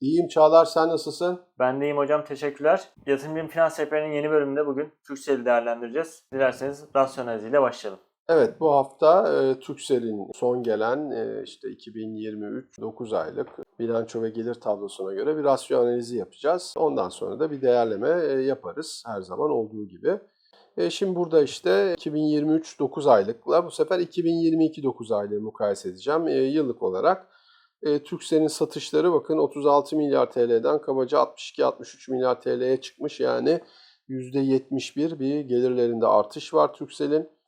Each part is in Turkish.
İyiyim Çağlar sen nasılsın? Ben de iyiyim hocam teşekkürler. Yatırım Finans Rehberi'nin yeni bölümünde bugün Türkcell'i değerlendireceğiz. Dilerseniz rasyonalize başlayalım. Evet bu hafta e, Turkcell'in son gelen e, işte 2023 9 aylık bilanço ve gelir tablosuna göre bir rasyo analizi yapacağız. Ondan sonra da bir değerleme e, yaparız her zaman olduğu gibi. E, şimdi burada işte 2023 9 aylıkla bu sefer 2022 9 aylığı mukayese edeceğim. E, yıllık olarak e, Turkcell'in satışları bakın 36 milyar TL'den kabaca 62-63 milyar TL'ye çıkmış. Yani %71 bir gelirlerinde artış var Turkcell'in.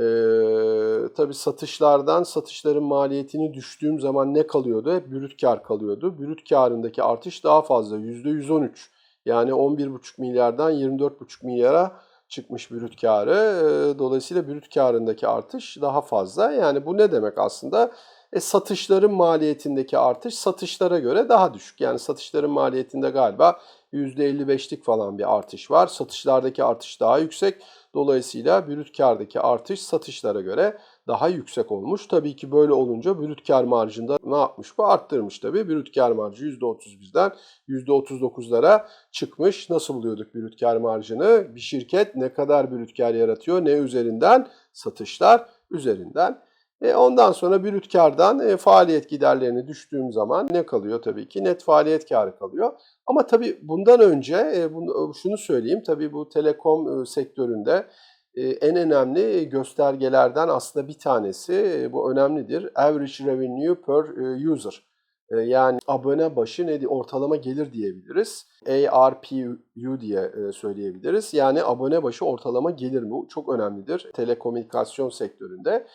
Ee, tabii satışlardan satışların maliyetini düştüğüm zaman ne kalıyordu? Hep brüt kar kalıyordu. Brüt karındaki artış daha fazla %113. Yani 11,5 milyardan 24,5 milyara çıkmış brüt karı. Ee, dolayısıyla brüt karındaki artış daha fazla. Yani bu ne demek aslında? E, satışların maliyetindeki artış satışlara göre daha düşük. Yani satışların maliyetinde galiba %55'lik falan bir artış var. Satışlardaki artış daha yüksek. Dolayısıyla brüt kardaki artış satışlara göre daha yüksek olmuş. Tabii ki böyle olunca brüt kar marjında ne yapmış bu? Arttırmış tabii. Brüt kar marjı %31'den %39'lara çıkmış. Nasıl buluyorduk brüt kar marjını? Bir şirket ne kadar brüt kar yaratıyor? Ne üzerinden? Satışlar üzerinden. E ondan sonra brüt kardan e, faaliyet giderlerini düştüğüm zaman ne kalıyor tabii ki? Net faaliyet karı kalıyor. Ama tabii bundan önce e, bunu, şunu söyleyeyim. Tabii bu telekom e, sektöründe e, en önemli göstergelerden aslında bir tanesi, e, bu önemlidir. Average revenue per e, user. E, yani abone başı ne ortalama gelir diyebiliriz. ARPU diye e, söyleyebiliriz. Yani abone başı ortalama gelir mi? Çok önemlidir telekomünikasyon sektöründe.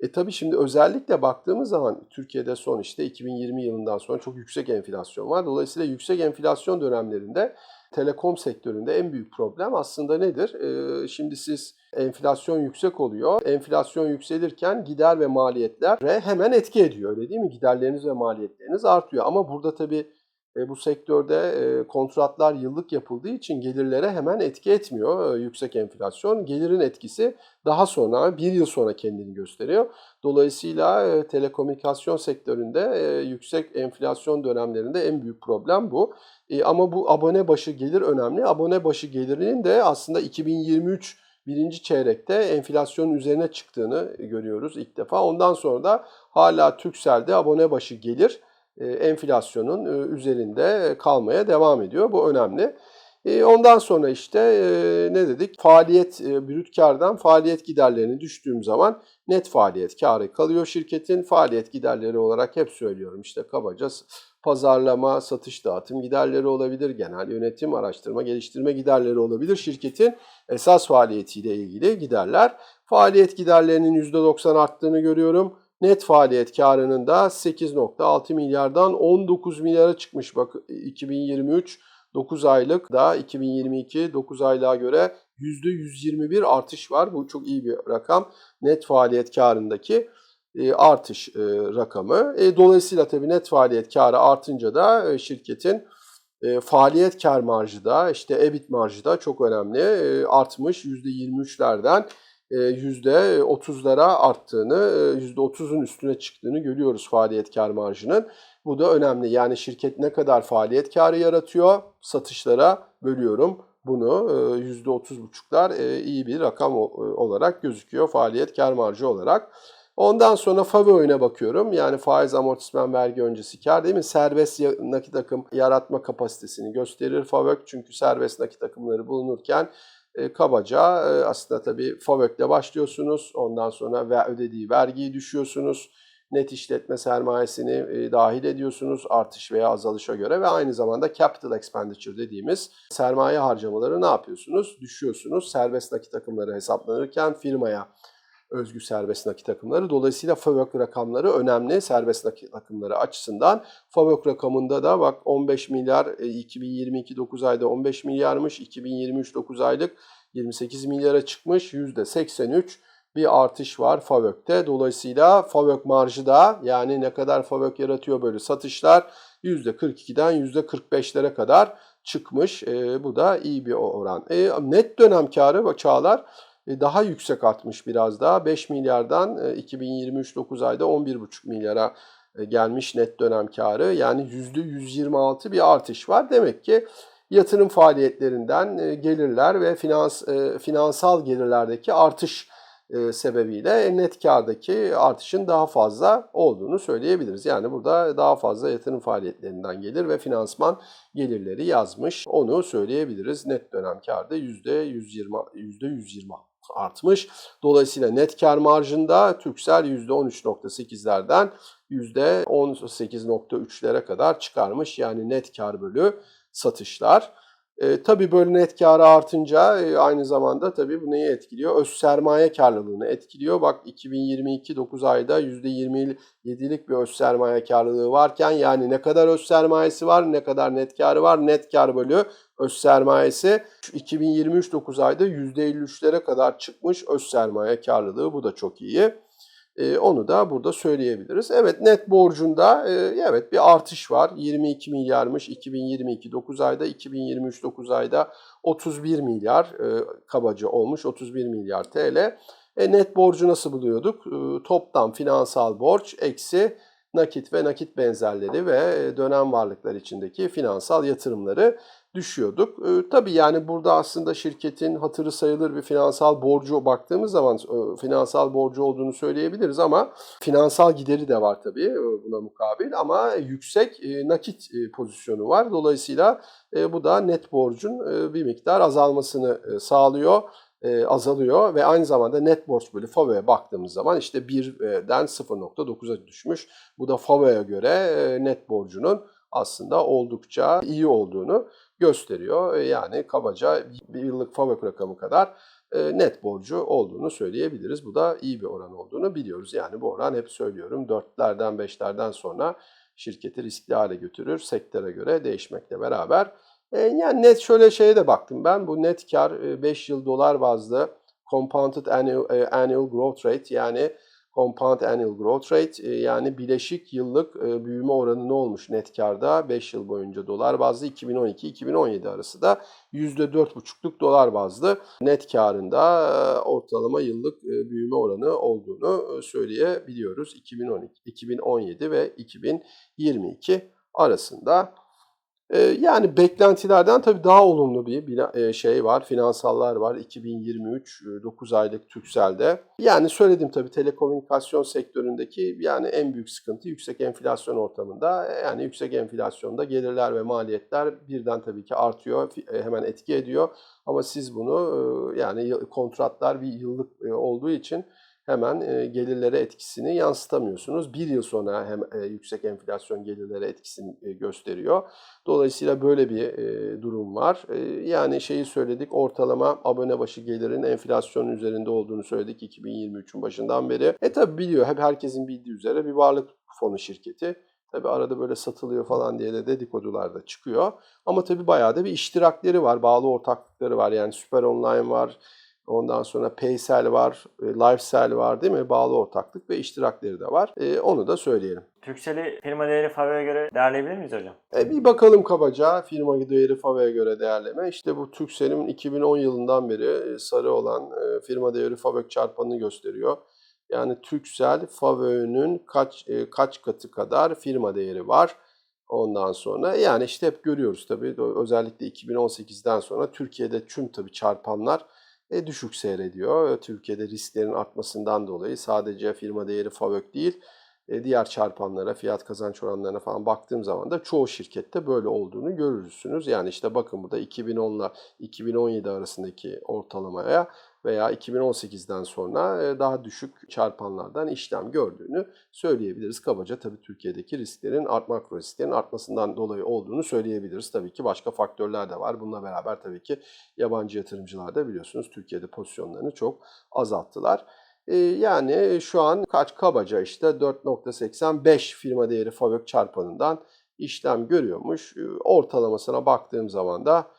E tabii şimdi özellikle baktığımız zaman Türkiye'de son işte 2020 yılından sonra çok yüksek enflasyon var. Dolayısıyla yüksek enflasyon dönemlerinde telekom sektöründe en büyük problem aslında nedir? E, şimdi siz enflasyon yüksek oluyor. Enflasyon yükselirken gider ve maliyetlere hemen etki ediyor öyle değil mi? Giderleriniz ve maliyetleriniz artıyor. Ama burada tabii e, bu sektörde e, kontratlar yıllık yapıldığı için gelirlere hemen etki etmiyor e, yüksek enflasyon. Gelirin etkisi daha sonra, bir yıl sonra kendini gösteriyor. Dolayısıyla e, telekomünikasyon sektöründe e, yüksek enflasyon dönemlerinde en büyük problem bu. E, ama bu abone başı gelir önemli. Abone başı gelirinin de aslında 2023 birinci çeyrekte enflasyonun üzerine çıktığını görüyoruz ilk defa. Ondan sonra da hala Türkcell'de abone başı gelir enflasyonun e, üzerinde kalmaya devam ediyor. Bu önemli. E, ondan sonra işte ne dedik? Faaliyet, brüt kardan faaliyet giderlerini düştüğüm zaman net faaliyet karı kalıyor şirketin. Faaliyet giderleri olarak hep söylüyorum işte kabaca pazarlama, satış dağıtım giderleri olabilir, genel yönetim, araştırma, geliştirme giderleri olabilir. Şirketin esas faaliyetiyle ilgili giderler. Faaliyet giderlerinin %90 arttığını görüyorum. Net faaliyet karının da 8.6 milyardan 19 milyara çıkmış. Bak 2023 9 aylık da 2022 9 aylığa göre %121 artış var. Bu çok iyi bir rakam. Net faaliyet karındaki e, artış e, rakamı. E, dolayısıyla tabii net faaliyet karı artınca da şirketin faaliyet kar marjı da işte EBIT marjı da çok önemli artmış %23'lerden %30'lara arttığını, %30'un üstüne çıktığını görüyoruz faaliyet kar marjının. Bu da önemli. Yani şirket ne kadar faaliyet karı yaratıyor, satışlara bölüyorum. Bunu %30,5'lar iyi bir rakam olarak gözüküyor faaliyet kar marjı olarak. Ondan sonra FAVÖ'ne bakıyorum. Yani faiz amortisman vergi öncesi kar değil mi? Serbest nakit akım yaratma kapasitesini gösterir FAVÖK. Çünkü serbest nakit akımları bulunurken e, kabaca e, aslında tabii FAVÖK'le başlıyorsunuz. Ondan sonra ve ödediği vergiyi düşüyorsunuz. Net işletme sermayesini e, dahil ediyorsunuz artış veya azalışa göre ve aynı zamanda capital expenditure dediğimiz sermaye harcamaları ne yapıyorsunuz? Düşüyorsunuz. Serbest nakit akımları hesaplanırken firmaya özgü serbest nakit akımları. Dolayısıyla FAVÖK rakamları önemli serbest nakit akımları açısından. FAVÖK rakamında da bak 15 milyar 2022 9 ayda 15 milyarmış. 2023 9 aylık 28 milyara çıkmış. %83 bir artış var FAVÖK'te. Dolayısıyla FAVÖK marjı da yani ne kadar FAVÖK yaratıyor böyle satışlar %42'den %45'lere kadar çıkmış. E, bu da iyi bir oran. E, net dönem karı bak Çağlar e, daha yüksek artmış biraz daha. 5 milyardan 2023 e, 9 ayda 11,5 milyara e, gelmiş net dönem karı. Yani %126 bir artış var. Demek ki yatırım faaliyetlerinden e, gelirler ve finans e, finansal gelirlerdeki artış e, sebebiyle net kardaki artışın daha fazla olduğunu söyleyebiliriz. Yani burada daha fazla yatırım faaliyetlerinden gelir ve finansman gelirleri yazmış. Onu söyleyebiliriz. Net dönem karda %120 %120 artmış. Dolayısıyla net kar marjında Türksel %13.8'lerden %18.3'lere kadar çıkarmış. Yani net kar bölü satışlar. E, tabii böyle net karı artınca e, aynı zamanda tabii bu neyi etkiliyor? Öz sermaye karlılığını etkiliyor. Bak 2022 9 ayda %27'lik bir öz sermaye karlılığı varken yani ne kadar öz sermayesi var, ne kadar net karı var? Net kar bölü öz sermayesi 2023 9 ayda %53'lere kadar çıkmış öz sermaye karlılığı. Bu da çok iyi. E, onu da burada söyleyebiliriz. Evet net borcunda e, evet bir artış var. 22 milyarmış 2022 9 ayda, 2023 9 ayda 31 milyar e, kabaca olmuş 31 milyar TL. E, net borcu nasıl buluyorduk? E, toplam finansal borç eksi nakit ve nakit benzerleri ve dönem varlıklar içindeki finansal yatırımları düşüyorduk. E, tabii yani burada aslında şirketin hatırı sayılır bir finansal borcu baktığımız zaman e, finansal borcu olduğunu söyleyebiliriz ama finansal gideri de var tabii e, buna mukabil ama yüksek e, nakit e, pozisyonu var. Dolayısıyla e, bu da net borcun e, bir miktar azalmasını e, sağlıyor e, azalıyor ve aynı zamanda net borç bölü FAVÖ'ye baktığımız zaman işte 1'den 0.9'a düşmüş. Bu da FAVÖ'ye göre e, net borcunun aslında oldukça iyi olduğunu gösteriyor. E, yani kabaca bir yıllık FAVÖK rakamı kadar e, net borcu olduğunu söyleyebiliriz. Bu da iyi bir oran olduğunu biliyoruz. Yani bu oran hep söylüyorum 4'lerden 5'lerden sonra şirketi riskli hale götürür. Sektöre göre değişmekle beraber. E, yani net şöyle şeye de baktım ben. Bu net kar 5 yıl dolar bazlı compounded annual, annual growth rate yani compound annual growth rate yani bileşik yıllık büyüme oranı ne olmuş net karda 5 yıl boyunca dolar bazlı 2012-2017 arası da %4,5'luk dolar bazlı net karında ortalama yıllık büyüme oranı olduğunu söyleyebiliyoruz 2012, 2017 ve 2022 arasında. Yani beklentilerden tabii daha olumlu bir şey var, finansallar var 2023 9 aylık Türksel'de. Yani söyledim tabii telekomünikasyon sektöründeki yani en büyük sıkıntı yüksek enflasyon ortamında. Yani yüksek enflasyonda gelirler ve maliyetler birden tabii ki artıyor, hemen etki ediyor. Ama siz bunu yani kontratlar bir yıllık olduğu için hemen gelirlere etkisini yansıtamıyorsunuz. Bir yıl sonra hem yüksek enflasyon gelirlere etkisini gösteriyor. Dolayısıyla böyle bir durum var. Yani şeyi söyledik ortalama abone başı gelirin enflasyonun üzerinde olduğunu söyledik 2023'ün başından beri. E tabi biliyor hep herkesin bildiği üzere bir varlık fonu şirketi. Tabi arada böyle satılıyor falan diye de dedikodular da çıkıyor. Ama tabi bayağı da bir iştirakleri var, bağlı ortaklıkları var. Yani Süper Online var, Ondan sonra Paysel var, Lifesell var değil mi? Bağlı ortaklık ve iştirakleri de var. E, onu da söyleyelim. Türkcell'i firma değeri FAVÖ'ye göre değerleyebilir miyiz hocam? E, bir bakalım kabaca firma değeri FAVÖ'ye göre değerleme. İşte bu Türkcell'in 2010 yılından beri sarı olan e, firma değeri FAVÖK çarpanını gösteriyor. Yani Türkcell FAVÖ'nün kaç e, kaç katı kadar firma değeri var. Ondan sonra yani işte hep görüyoruz tabii özellikle 2018'den sonra Türkiye'de tüm tabii çarpanlar e, düşük seyrediyor. Türkiye'de risklerin artmasından dolayı sadece firma değeri FAVÖK değil, e, diğer çarpanlara, fiyat kazanç oranlarına falan baktığım zaman da çoğu şirkette böyle olduğunu görürsünüz. Yani işte bakın burada 2010 ile 2017 arasındaki ortalamaya veya 2018'den sonra e, daha düşük çarpanlardan işlem gördüğünü söyleyebiliriz. Kabaca tabii Türkiye'deki risklerin art makro risklerin artmasından dolayı olduğunu söyleyebiliriz. Tabii ki başka faktörler de var. Bununla beraber tabii ki yabancı yatırımcılar da biliyorsunuz Türkiye'de pozisyonlarını çok azalttılar. E, yani şu an kaç kabaca işte 4.85 firma değeri FAVÖK çarpanından işlem görüyormuş. E, ortalamasına baktığım zaman da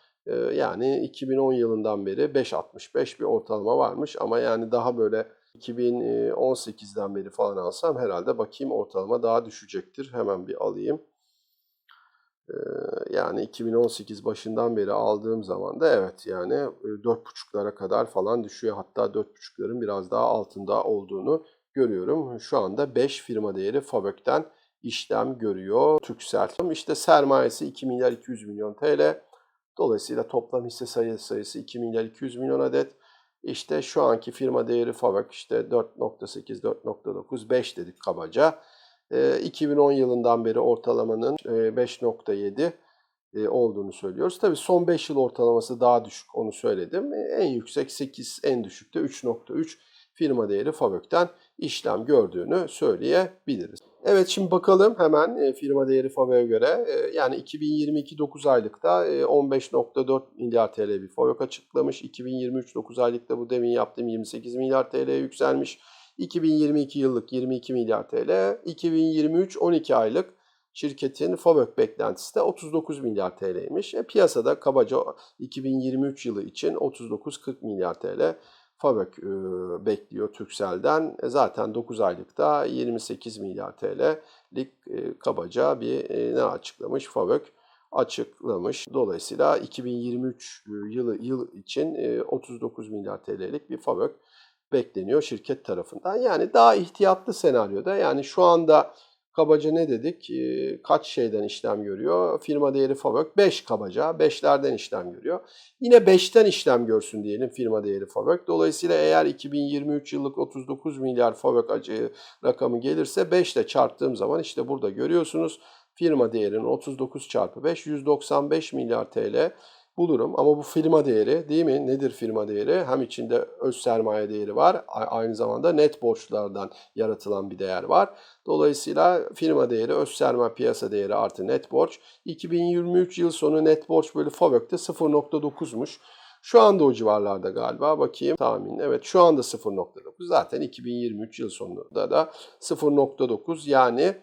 yani 2010 yılından beri 5.65 bir ortalama varmış ama yani daha böyle 2018'den beri falan alsam herhalde bakayım ortalama daha düşecektir. Hemen bir alayım. Yani 2018 başından beri aldığım zaman da evet yani 4.5'lara kadar falan düşüyor. Hatta 4.5'ların biraz daha altında olduğunu görüyorum. Şu anda 5 firma değeri FAVÖK'ten işlem görüyor Türksel. İşte sermayesi 2 milyar 200 milyon TL. Dolayısıyla toplam hisse sayısı sayısı 2 milyar 200 milyon adet. İşte şu anki firma değeri FAVÖK işte 4.8, 4.9, 5 dedik kabaca. E, 2010 yılından beri ortalamanın e, 5.7 e, olduğunu söylüyoruz. Tabii son 5 yıl ortalaması daha düşük onu söyledim. E, En yüksek 8, en düşük de 3.3 firma değeri FAVÖK'ten işlem gördüğünü söyleyebiliriz. Evet şimdi bakalım hemen e, firma değeri FAVÖK'e göre. E, Yani 2022 9 aylıkta e, 15.4 milyar TL bir FAVÖK açıklamış. 2023 9 aylıkta bu demin yaptığım 28 milyar TL'ye yükselmiş. 2022 yıllık 22 milyar TL. 2023 12 aylık şirketin FAVÖK beklentisi de 39 milyar TL'ymiş. E, piyasada kabaca 2023 yılı için 39-40 milyar TL FAVÖK e, bekliyor Türkcell'den. E, zaten 9 aylıkta 28 milyar TL'lik e, kabaca bir ne açıklamış FAVÖK açıklamış. Dolayısıyla 2023 yılı yıl için e, 39 milyar TL'lik bir FAVÖK bekleniyor şirket tarafından. Yani daha ihtiyatlı senaryoda yani şu anda kabaca ne dedik? E, kaç şeyden işlem görüyor? Firma değeri FAVÖK 5 kabaca. 5'lerden işlem görüyor. Yine 5'ten işlem görsün diyelim firma değeri FAVÖK. Dolayısıyla eğer 2023 yıllık 39 milyar FAVÖK acı rakamı gelirse 5 ile çarptığım zaman işte burada görüyorsunuz firma değerinin 39 çarpı 5 195 milyar TL bulurum. Ama bu firma değeri değil mi? Nedir firma değeri? Hem içinde öz sermaye değeri var. Aynı zamanda net borçlardan yaratılan bir değer var. Dolayısıyla firma değeri öz sermaye piyasa değeri artı net borç. 2023 yıl sonu net borç bölü FAVÖK'te 0.9'muş. Şu anda o civarlarda galiba. Bakayım tahmin. Evet şu anda 0.9. Zaten 2023 yıl sonunda da 0.9 yani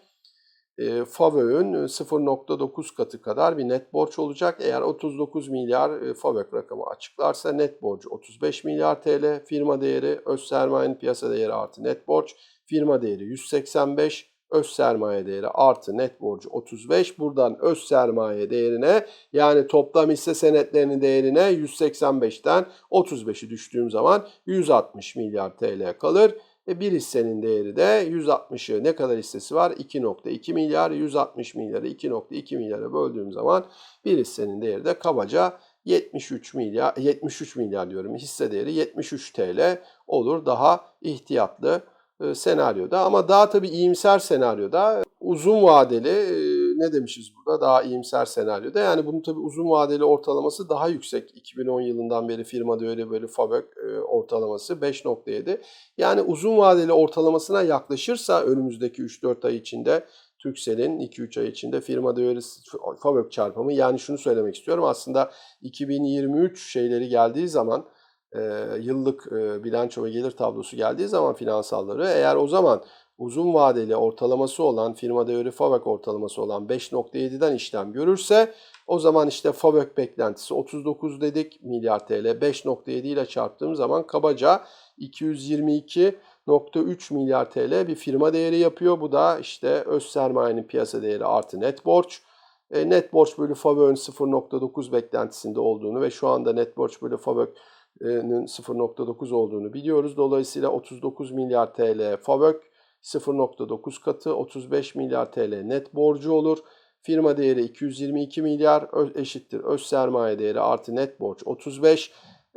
e, FAVÖK'ün 0.9 katı kadar bir net borç olacak. Eğer 39 milyar e, FAVÖK rakamı açıklarsa net borcu 35 milyar TL. Firma değeri, öz sermayenin piyasa değeri artı net borç. Firma değeri 185, öz sermaye değeri artı net borcu 35. Buradan öz sermaye değerine yani toplam hisse senetlerinin değerine 185'ten 35'i düştüğüm zaman 160 milyar TL kalır. E bir hissenin değeri de 160'ı ne kadar hissesi var? 2.2 milyar. 160 milyarı 2.2 milyara böldüğüm zaman bir hissenin değeri de kabaca 73 milyar 73 milyar diyorum hisse değeri 73 TL olur daha ihtiyatlı e, senaryoda ama daha tabii iyimser senaryoda uzun vadeli e, ne demişiz burada? Daha iyimser senaryoda. Yani bunun tabii uzun vadeli ortalaması daha yüksek. 2010 yılından beri firmada öyle böyle FAVÖK e, ortalaması 5.7 yani uzun vadeli ortalamasına yaklaşırsa önümüzdeki 3-4 ay içinde Turkcell'in 2-3 ay içinde firma değeri FAVÖK çarpımı yani şunu söylemek istiyorum. Aslında 2023 şeyleri geldiği zaman e, yıllık e, bilanço ve gelir tablosu geldiği zaman finansalları eğer o zaman uzun vadeli ortalaması olan firma değeri FAVÖK ortalaması olan 5.7'den işlem görürse o zaman işte FAVÖK beklentisi 39 dedik milyar TL 5.7 ile çarptığım zaman kabaca 222.3 milyar TL bir firma değeri yapıyor. Bu da işte öz sermayenin piyasa değeri artı net borç. E, net borç bölü FAVÖK'ün 0.9 beklentisinde olduğunu ve şu anda net borç bölü FAVÖK'ün 0.9 olduğunu biliyoruz. Dolayısıyla 39 milyar TL FAVÖK 0.9 katı 35 milyar TL net borcu olur. Firma değeri 222 milyar eşittir öz sermaye değeri artı net borç 35.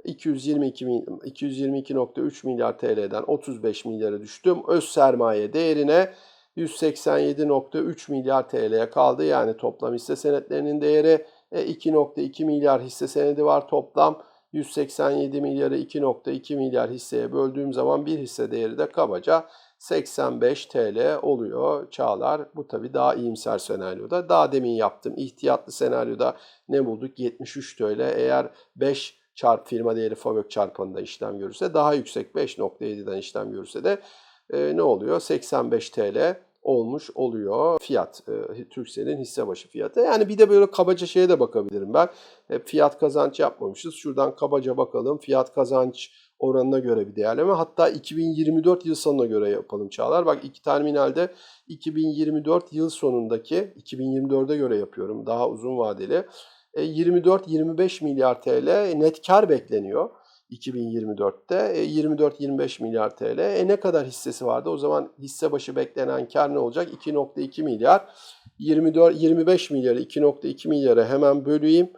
222 mi- 222.3 milyar TL'den 35 milyara düştüm. Öz sermaye değerine 187.3 milyar TL'ye kaldı. Yani toplam hisse senetlerinin değeri e, 2.2 milyar hisse senedi var toplam. 187 milyarı 2.2 milyar hisseye böldüğüm zaman bir hisse değeri de kabaca 85 TL oluyor Çağlar. Bu tabii daha iyimser senaryoda. Daha demin yaptım ihtiyatlı senaryoda ne bulduk? 73 TL. Eğer 5 çarp firma değeri FAVÖK çarpanında işlem görürse daha yüksek 5.7'den işlem görürse de e, ne oluyor? 85 TL olmuş oluyor fiyat. E, Turkcell'in hisse başı fiyatı. Yani bir de böyle kabaca şeye de bakabilirim ben. Hep fiyat kazanç yapmamışız. Şuradan kabaca bakalım. Fiyat kazanç oranına göre bir değerleme. Hatta 2024 yıl sonuna göre yapalım Çağlar. Bak iki terminalde 2024 yıl sonundaki 2024'e göre yapıyorum. Daha uzun vadeli. E, 24-25 milyar TL net kar bekleniyor. 2024'te e, 24-25 milyar TL. E ne kadar hissesi vardı? O zaman hisse başı beklenen kar ne olacak? 2.2 milyar. 24 25 milyarı 2.2 milyara hemen böleyim.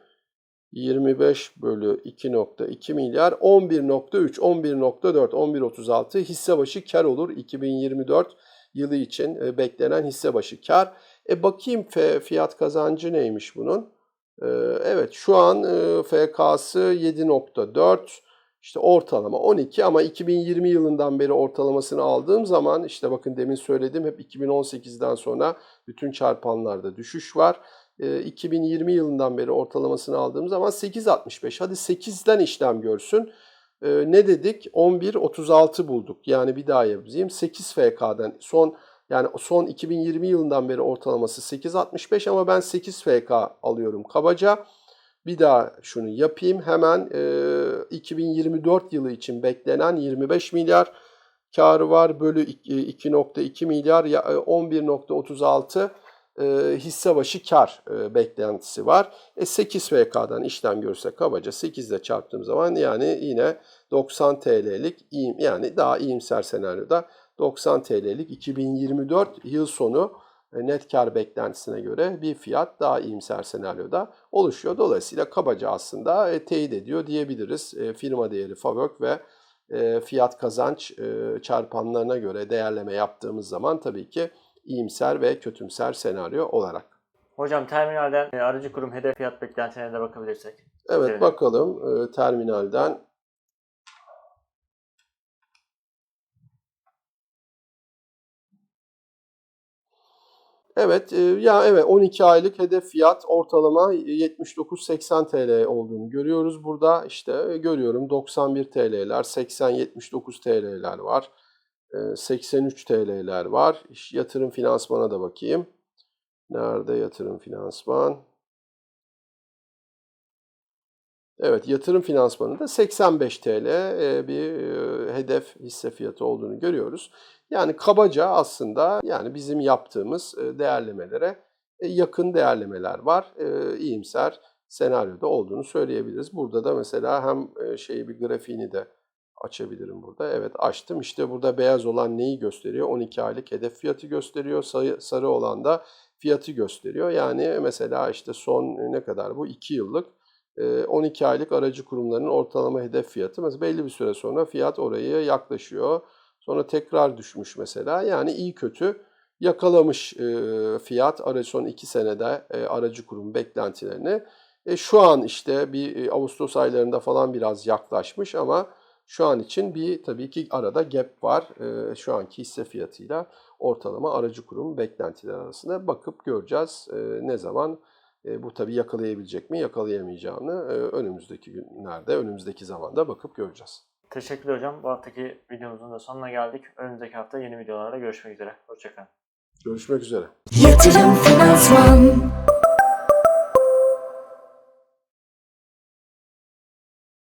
25 bölü 2.2 milyar 11.3, 11.4, 11.36 hisse başı kar olur 2024 yılı için e, beklenen hisse başı kar. E bakayım fiyat kazancı neymiş bunun? E, evet şu an e, FK'sı 7.4 işte ortalama 12 ama 2020 yılından beri ortalamasını aldığım zaman işte bakın demin söyledim hep 2018'den sonra bütün çarpanlarda düşüş var. E, 2020 yılından beri ortalamasını aldığım zaman 8.65 hadi 8'den işlem görsün. E, ne dedik? 11.36 bulduk. Yani bir daha yapayım. 8 FK'dan son yani son 2020 yılından beri ortalaması 8.65 ama ben 8 FK alıyorum kabaca. Bir daha şunu yapayım. Hemen e, 2024 yılı için beklenen 25 milyar karı var. Bölü 2.2 milyar ya- e, 11.36 e, hisse başı kar e, beklentisi var. E, 8 FK'dan işlem görse kabaca 8 ile çarptığım zaman yani yine 90 TL'lik yani daha iyimser senaryoda 90 TL'lik 2024 yıl sonu e, net kar beklentisine göre bir fiyat daha iyimser senaryoda oluşuyor. Dolayısıyla kabaca aslında e, teyit ediyor diyebiliriz. E, firma değeri FAVÖK ve fiyat kazanç çarpanlarına göre değerleme yaptığımız zaman tabii ki iyimser ve kötümser senaryo olarak. Hocam terminalden e, aracı kurum hedef fiyat beklentilerine de bakabilirsek. Evet Evet. bakalım e, terminalden. Evet e, ya evet 12 aylık hedef fiyat ortalama 79-80 TL olduğunu görüyoruz burada. İşte görüyorum 91 TL'ler, 80-79 TL'ler var. E, 83 TL'ler var. Yatırım finansmana da bakayım. Nerede yatırım finansman? Evet, yatırım finansmanında 85 TL e, bir e, hedef hisse fiyatı olduğunu görüyoruz. Yani kabaca aslında yani bizim yaptığımız e, değerlemelere yakın değerlemeler var. İyimser senaryoda olduğunu söyleyebiliriz. Burada da mesela hem şeyi bir grafiğini de açabilirim burada. Evet açtım. İşte burada beyaz olan neyi gösteriyor? 12 aylık hedef fiyatı gösteriyor. Sarı, olan da fiyatı gösteriyor. Yani mesela işte son ne kadar bu? 2 yıllık e, 12 aylık aracı kurumlarının ortalama hedef fiyatı. Mesela belli bir süre sonra fiyat oraya yaklaşıyor. Sonra tekrar düşmüş mesela. Yani iyi kötü yakalamış e, fiyat aracı son 2 senede e, aracı kurum beklentilerini. E, şu an işte bir e, Ağustos aylarında falan biraz yaklaşmış ama şu an için bir tabii ki arada gap var. E, şu anki hisse fiyatıyla ortalama aracı kurum beklentiler arasında bakıp göreceğiz e, ne zaman e, bu tabii yakalayabilecek mi, yakalayamayacağını e, önümüzdeki günlerde, önümüzdeki zamanda bakıp göreceğiz. Teşekkürler hocam. Bu haftaki videomuzun da sonuna geldik. Önümüzdeki hafta yeni videolarda görüşmek üzere. Hoşçakalın. Görüşmek üzere. Yatırım Finansman